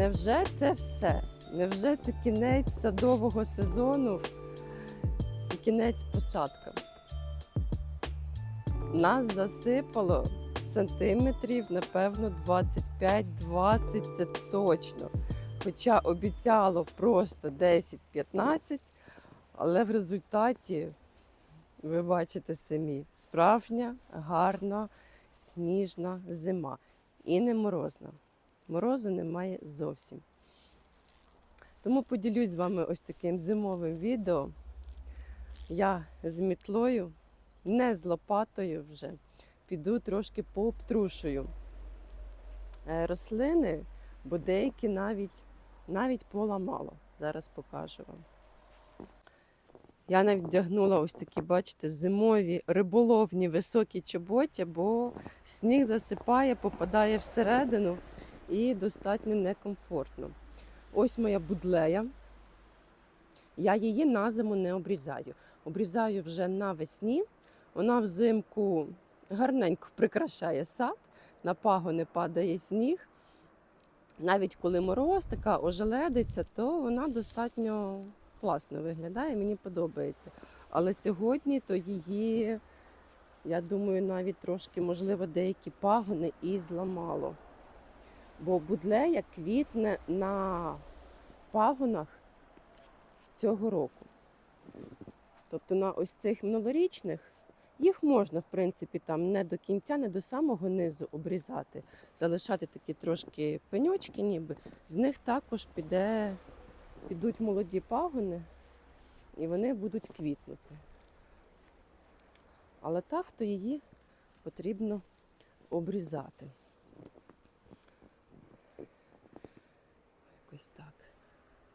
Невже це все? Невже це кінець садового сезону і кінець посадкам? Нас засипало сантиметрів, напевно, 25-20 це точно. Хоча обіцяло просто 10-15, але в результаті, ви бачите самі, справжня, гарна, сніжна зима. І не морозна. Морозу немає зовсім. Тому поділюсь з вами ось таким зимовим відео. Я з мітлою, не з лопатою вже, піду трошки пообтрушую е, рослини, бо деякі навіть, навіть поламало. Зараз покажу вам. Я навіть вдягнула ось такі, бачите, зимові риболовні високі чоботі, бо сніг засипає, попадає всередину і достатньо некомфортно. Ось моя будлея. Я її на зиму не обрізаю. Обрізаю вже навесні. Вона взимку гарненько прикрашає сад, на пагони падає сніг. Навіть коли мороз така ожеледиться, то вона достатньо класно виглядає, мені подобається. Але сьогодні то її, я думаю, навіть трошки, можливо, деякі пагони і зламало. Бо будлея квітне на пагонах цього року. Тобто на ось цих новорічних їх можна, в принципі, там не до кінця, не до самого низу обрізати, залишати такі трошки пеньочки, ніби. З них також піде, підуть молоді пагони і вони будуть квітнути. Але так, то її потрібно обрізати. Якось так.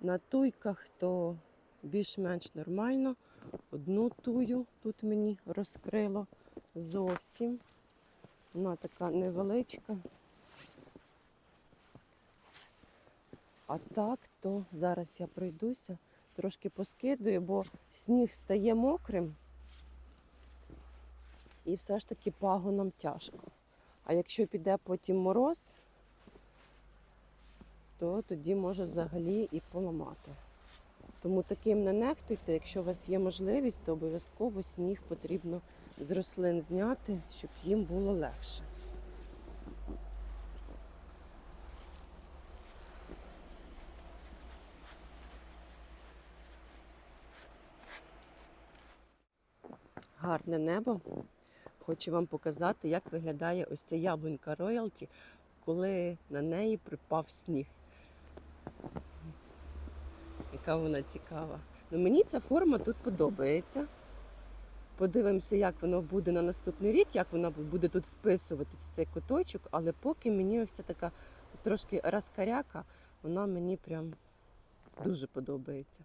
На туйках то більш-менш нормально. Одну тую тут мені розкрило зовсім. Вона така невеличка. А так, то зараз я пройдуся, трошки поскидую, бо сніг стає мокрим і все ж таки пагонам тяжко. А якщо піде потім мороз, то тоді може взагалі і поламати. Тому таким не нехтуйте, якщо у вас є можливість, то обов'язково сніг потрібно з рослин зняти, щоб їм було легше. Гарне небо. Хочу вам показати, як виглядає ось ця яблунька роялті, коли на неї припав сніг яка вона цікава. Ну, мені ця форма тут подобається. Подивимося, як воно буде на наступний рік, як вона буде тут вписуватись в цей куточок, але поки мені ось ця така трошки розкаряка, вона мені прям дуже подобається.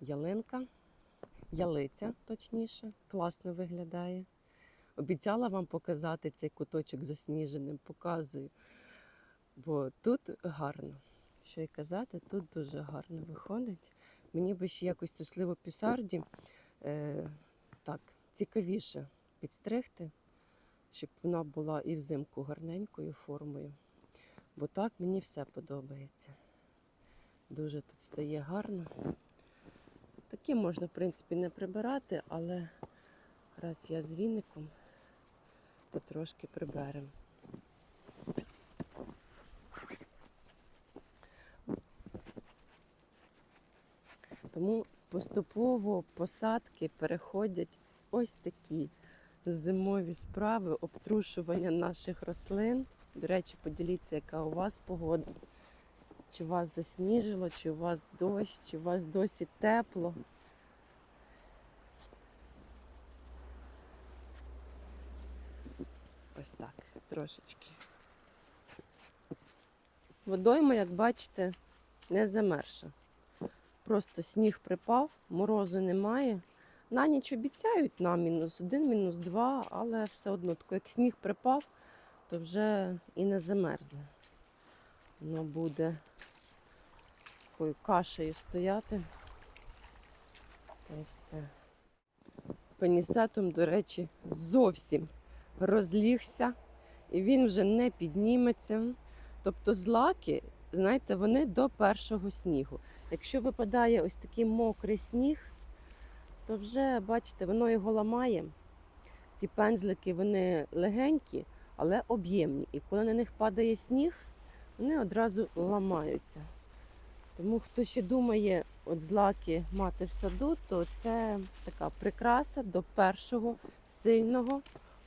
Ялинка, ялиця, точніше, класно виглядає. Обіцяла вам показати цей куточок засніженим, показую. Бо тут гарно що й казати, тут дуже гарно виходить. Мені би ще якось цю сливу пісарді е, так, цікавіше підстригти, щоб вона була і взимку гарненькою формою. Бо так мені все подобається. Дуже тут стає гарно. Таке можна, в принципі, не прибирати, але раз я з віником, то трошки приберемо. Тому поступово посадки переходять ось такі зимові справи, обтрушування наших рослин. До речі, поділіться, яка у вас погода. Чи вас засніжило, чи у вас дощ, чи у вас досі тепло. Ось так, трошечки. Водойма, як бачите, не замерша. Просто сніг припав, морозу немає. На ніч обіцяють на мінус один, мінус два, але все одно, тако, як сніг припав, то вже і не замерзне. Воно буде такою кашею стояти. Та й все. Пенісетом, до речі, зовсім розлігся, і він вже не підніметься. Тобто злаки знаєте, вони до першого снігу. Якщо випадає ось такий мокрий сніг, то вже, бачите, воно його ламає. Ці пензлики вони легенькі, але об'ємні. І коли на них падає сніг, вони одразу ламаються. Тому хто ще думає от злаки мати в саду, то це така прикраса до першого сильного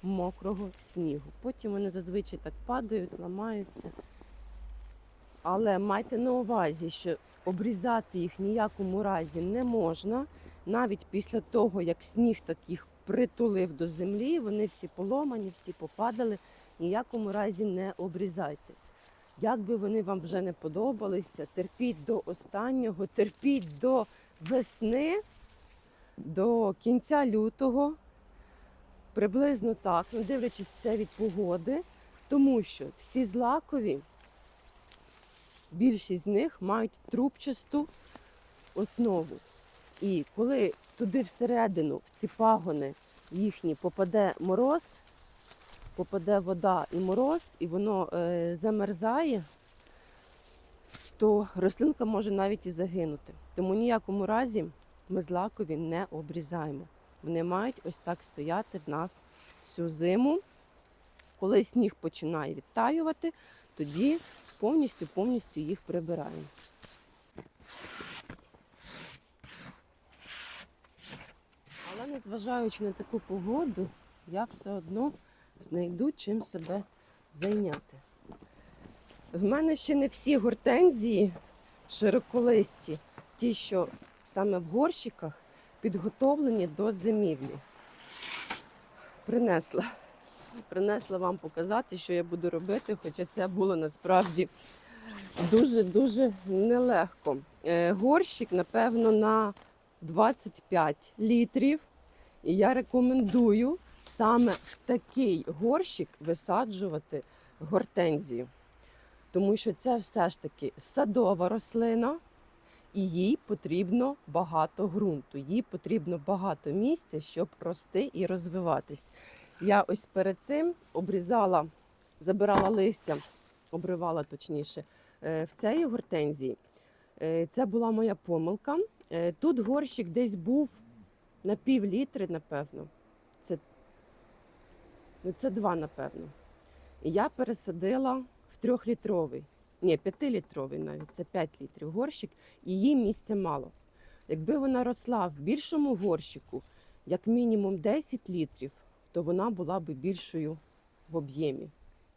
мокрого снігу. Потім вони зазвичай так падають, ламаються. Але майте на увазі, що обрізати їх ніякому разі не можна. Навіть після того, як сніг так їх притулив до землі, вони всі поломані, всі попадали. Ніякому разі не обрізайте. Як би вони вам вже не подобалися, терпіть до останнього, терпіть до весни, до кінця лютого, приблизно так, ну дивлячись все від погоди, тому що всі злакові, більшість з них мають трубчасту основу. І коли туди всередину, в ці пагони їхні попаде мороз, попаде вода і мороз, і воно е, замерзає, то рослинка може навіть і загинути. Тому ніякому разі ми злакові не обрізаємо. Вони мають ось так стояти в нас всю зиму. Коли сніг починає відтаювати, тоді повністю повністю їх прибираємо. Але незважаючи на таку погоду, я все одно знайду чим себе зайняти. В мене ще не всі гортензії широколисті, ті, що саме в горщиках, підготовлені до зимівлі. Принесла. Принесла вам показати, що я буду робити, хоча це було насправді дуже-дуже нелегко. Е, Горщик, напевно, на 25 літрів. І я рекомендую саме в такий горщик висаджувати гортензію. Тому що це все ж таки садова рослина, і їй потрібно багато ґрунту, їй потрібно багато місця, щоб рости і розвиватись. Я ось перед цим обрізала, забирала листя, обривала точніше, е, в цій гортензії. Е, Це була моя помилка. Е, Тут горщик десь був на пів літри, напевно. Це, ну, це два, напевно. І я пересадила в трьохлітровий, ні, п'ятилітровий навіть, це 5 літрів горщик, їй місця мало. Якби вона росла в більшому горщику, як мінімум 10 літрів, то вона була б більшою в об'ємі.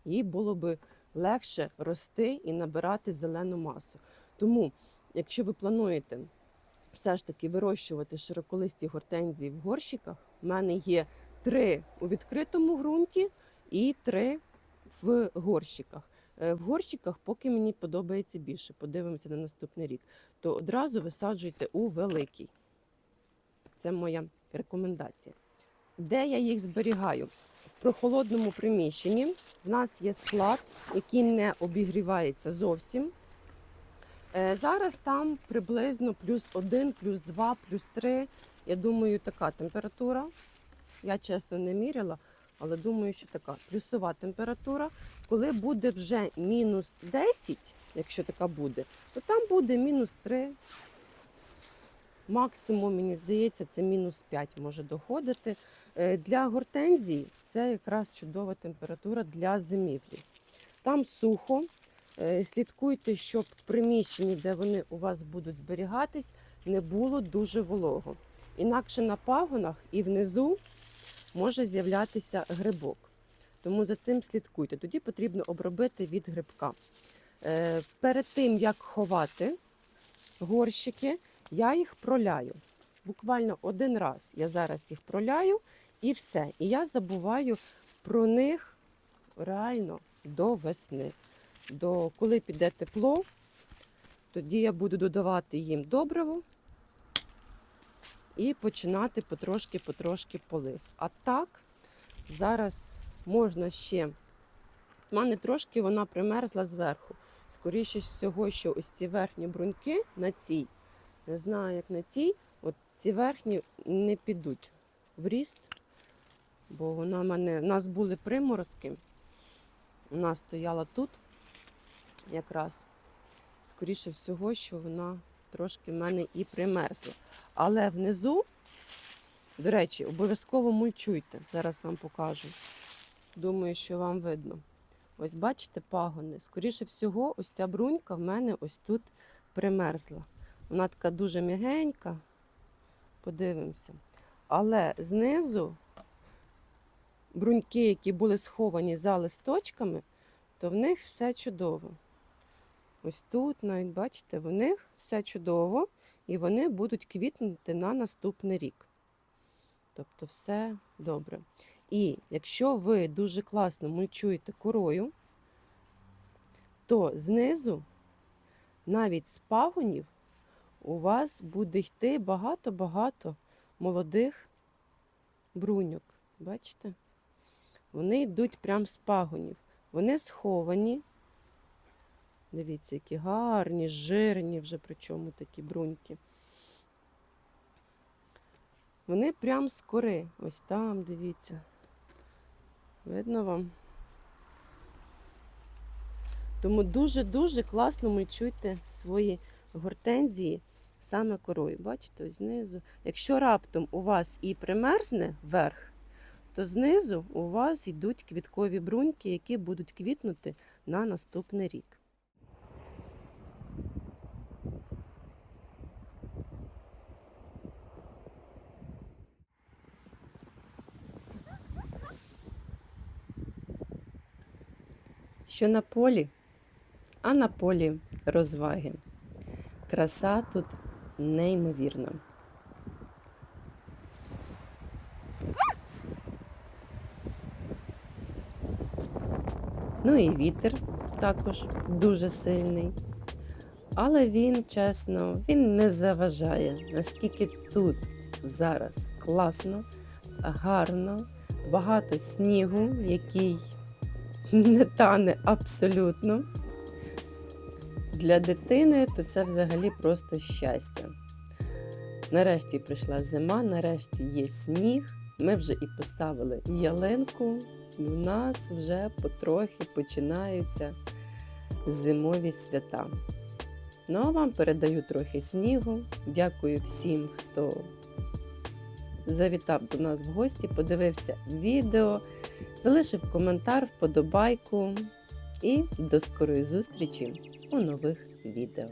Їй було б легше рости і набирати зелену масу. Тому, якщо ви плануєте все ж таки вирощувати широколисті гортензії в горщиках, в мене є три у відкритому ґрунті і три в горщиках. Е, В горщиках поки мені подобається більше, подивимося на наступний рік, то одразу висаджуйте у великий. Це моя рекомендація. Де я їх зберігаю? В прохолодному приміщенні в нас є склад, який не обігрівається зовсім. Е, Зараз там приблизно плюс 1, плюс 2, плюс 3. Я думаю, така температура. Я чесно не міряла, але думаю, що така плюсова температура. Коли буде вже мінус 10, якщо така буде, то там буде мінус 3. Максимум, мені здається, це мінус 5 може доходити. Е, Для гортензій це якраз чудова температура для зимівлі. Там сухо. Е, Слідкуйте, щоб в приміщенні, де вони у вас будуть зберігатись, не було дуже волого. Інакше на пагонах і внизу може з'являтися грибок. Тому за цим слідкуйте. Тоді потрібно обробити від грибка. Е, Перед тим, як ховати горщики, я їх проляю. Буквально один раз я зараз їх проляю і все. І я забуваю про них реально до весни. До коли піде тепло, тоді я буду додавати їм добриво і починати потрошки-потрошки полив. А так, зараз можна ще. У мене трошки вона примерзла зверху. Скоріше всього, що ось ці верхні бруньки на цій, не знаю, як на тій, ці верхні не підуть в ріст, бо вона мене, в нас були приморозки. Вона стояла тут якраз. скоріше всього, що вона трошки в мене і примерзла. Але внизу, до речі, обов'язково мульчуйте. Зараз вам покажу. Думаю, що вам видно. Ось бачите пагони. Скоріше всього, ось ця брунька в мене ось тут примерзла. Вона така дуже м'ягенька. Подивимося. Але знизу бруньки, які були сховані за листочками, то в них все чудово. Ось тут, навіть бачите, в них все чудово, і вони будуть квітнути на наступний рік. Тобто все добре. І якщо ви дуже класно мульчуєте корою, то знизу, навіть з пагонів, у вас буде йти багато-багато молодих бруньок. Бачите? Вони йдуть прямо з пагонів. Вони сховані. Дивіться, які гарні, жирні вже причому такі бруньки. Вони прям з кори. Ось там, дивіться. Видно вам? Тому дуже-дуже класно мульчуйте свої гортензії саме корою. Бачите, ось знизу. Якщо раптом у вас і примерзне вверх, то знизу у вас йдуть квіткові бруньки, які будуть квітнути на наступний рік. Що на полі, а на полі розваги. Краса тут неймовірна. Ну і вітер також дуже сильний. Але він, чесно, він не заважає, наскільки тут зараз класно, гарно, багато снігу, який не тане абсолютно. Для дитини то це взагалі просто щастя. Нарешті прийшла зима, нарешті є сніг. Ми вже і поставили ялинку, і у нас вже потрохи починаються зимові свята. Ну а вам передаю трохи снігу. Дякую всім, хто завітав до нас в гості, подивився відео, залишив коментар, вподобайку і до скорої зустрічі у нових відео.